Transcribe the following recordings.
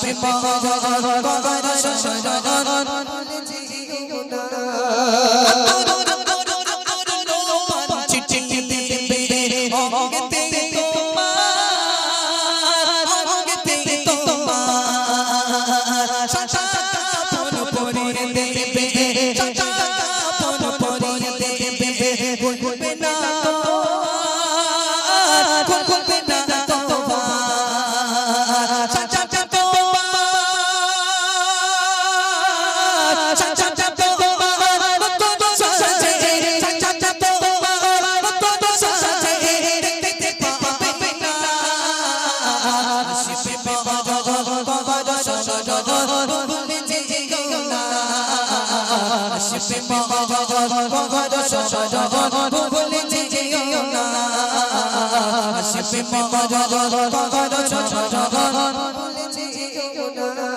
শিবে কবর কবর সজগর আসবে মহর মহর সরহর ভুলে যেও না আসবে মহর মহর সরহর ভুলে যেও না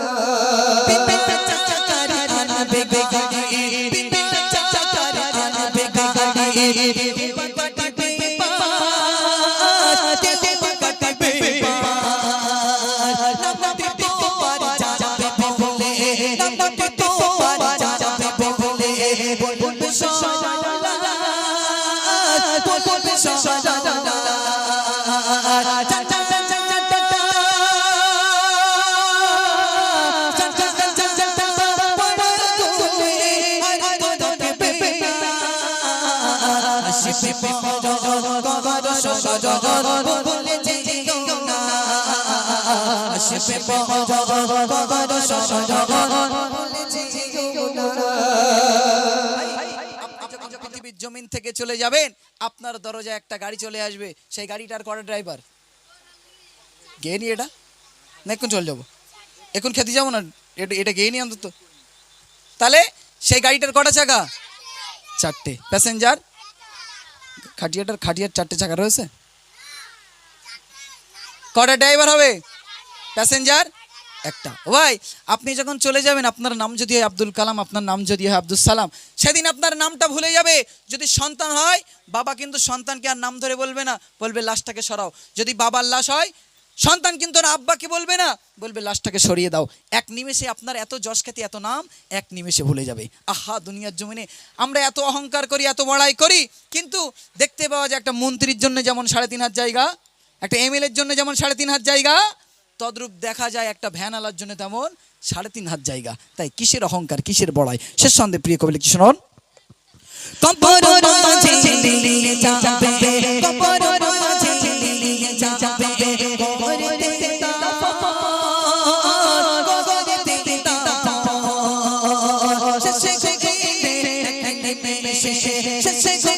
পিপে চাচাকারি আনবে গাড়ি পিপে চাচাকারি আনবে গাড়ি পৃথিবীর জমিন থেকে চলে যাবেন আপনার দরজায় একটা গাড়ি চলে আসবে সেই গাড়িটার কটা ড্রাইভার গেয়ে নি এটা না এখন চলে যাব এখন খেতে যাব না এটা এটা গেয়ে নি অন্তত তাহলে সেই গাড়িটার কটা চাকা চারটে প্যাসেঞ্জার খাটিয়াটার খাটিয়ার চারটে চাকা রয়েছে? কটা ড্রাইভার হবে? প্যাসেঞ্জার? একটা। ভাই, আপনি যখন চলে যাবেন, আপনার নাম যদি হয় আব্দুল কালাম, আপনার নাম যদি হয় আব্দুল সালাম, সেদিন আপনার নামটা ভুলে যাবে। যদি সন্তান হয়, বাবা কিন্তু সন্তানকে আর নাম ধরে বলবে না, বলবে লাশটাকে সরাও। যদি বাবার লাশ হয় সন্তান কিন্তু আর আব্বাকে বলবে না বলবে লাশটাকে সরিয়ে দাও এক নিমেষে আপনার এত যশ খ্যাতি এত নাম এক নিমেষে ভুলে যাবে আহা দুনিয়ার জমিনে আমরা এত অহংকার করি এত বড়াই করি কিন্তু দেখতে পাওয়া যায় একটা মন্ত্রীর জন্য যেমন সাড়ে তিন হাত জায়গা একটা এমএলএর জন্য যেমন সাড়ে তিন হাত জায়গা তদ্রূপ দেখা যায় একটা ভ্যান আলার জন্য তেমন সাড়ে তিন হাত জায়গা তাই কিসের অহংকার কিসের বড়াই শেষ সন্দেহ প্রিয় কবি কি শুনুন কবর শেষে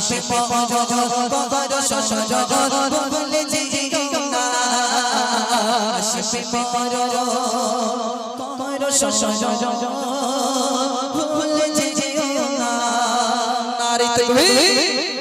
শেষে গিয়ে শেষে সব সব সব সব সব সব নারী তকবীর